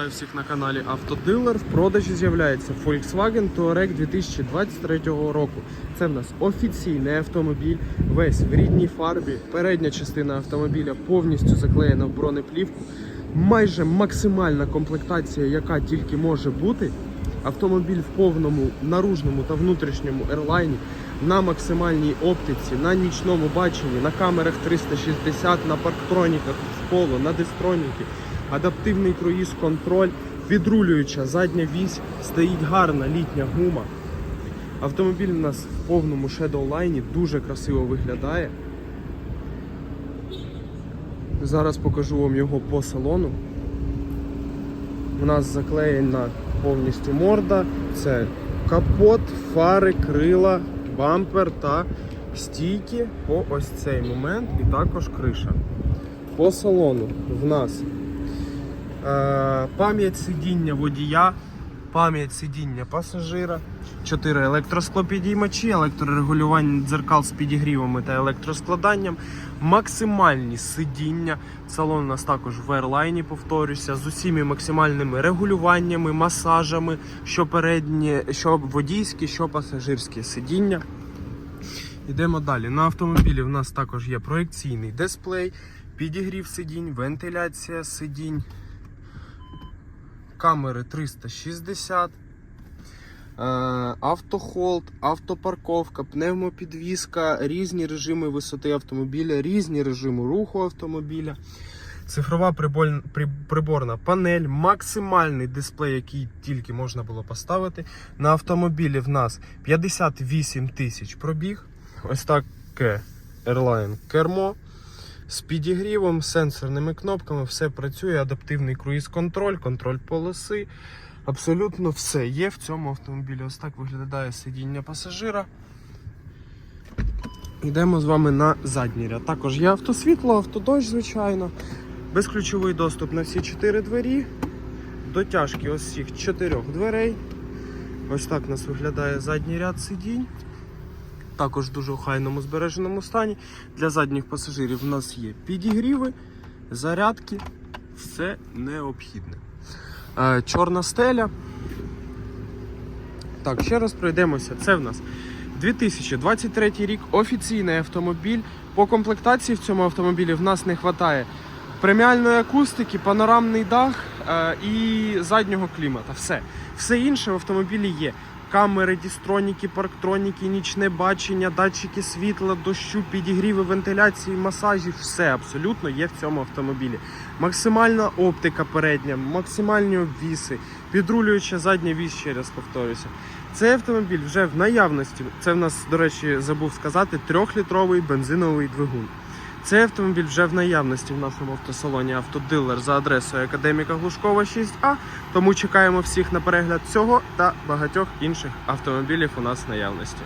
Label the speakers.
Speaker 1: Вітаю всіх на каналі Автодилер. В продажі з'являється Volkswagen Touareg 2023 року. Це в нас офіційний автомобіль, весь в рідній фарбі. Передня частина автомобіля повністю заклеєна в бронеплівку. Майже максимальна комплектація, яка тільки може бути. Автомобіль в повному наружному та внутрішньому ерлайні на максимальній оптиці, на нічному баченні, на камерах 360, на парктроніках в поло, на дистроніки, адаптивний круїз контроль, відрулююча задня вісь, стоїть гарна літня гума. Автомобіль у нас в повному Shadow лайні дуже красиво виглядає. Зараз покажу вам його по салону. У нас заклеєна повністю морда. Це капот, фари, крила, бампер та стійки по ось цей момент і також криша. По салону в нас пам'ять сидіння водія, пам'ять сидіння пасажира, 4 електросклопідіймачі, електрорегулювання дзеркал з підігрівами та електроскладанням, максимальні сидіння. Салон у нас також в ерлайні, повторюся, з усіми максимальними регулюваннями, масажами, що передні, що водійські, що пасажирські сидіння. Йдемо далі. На автомобілі в нас також є проекційний дисплей, підігрів сидінь, вентиляція сидінь, камери 360, е, автохолд, автопарковка, пневмопідвізка, різні режими висоти автомобіля, різні режими руху автомобіля. Цифрова приборна панель, максимальний дисплей, який тільки можна було поставити. На автомобілі в нас 58 тисяч пробіг. Ось таке Airline кермо з підігрівом, сенсорними кнопками, все працює, адаптивний круїз-контроль, контроль полоси. Абсолютно все є в цьому автомобілі. Ось так виглядає сидіння пасажира. Йдемо з вами на задній ряд. Також є автосвітло, автодощ, звичайно. Безключовий доступ на всі чотири двері. Дотяжки ось цих чотирьох дверей. Ось так у нас виглядає задній ряд сидінь. Також в дуже охайному збереженому стані. Для задніх пасажирів у нас є підігріви, зарядки, все необхідне. Е, Чорна стеля. Так, ще раз пройдемося. Це в нас 2023 рік, офіційний автомобіль. По комплектації в цьому автомобілі в нас не вистачає преміальної акустики, панорамний дах е, і заднього клімата. Все. Все інше в автомобілі є. Камери, дістроніки, парктроніки, нічне бачення, датчики світла, дощу, підігріви, вентиляції, масажі, все абсолютно є в цьому автомобілі. Максимальна оптика передня, максимальні обвіси, підрулююча задня вісь, ще раз повторюся. Цей автомобіль вже в наявності. Це в нас, до речі, забув сказати, трьохлітровий бензиновий двигун. Цей автомобіль вже в наявності в нашому автосалоні автодилер за адресою Академіка Глушкова 6А. Тому чекаємо всіх на перегляд цього та багатьох інших автомобілів у нас в наявності.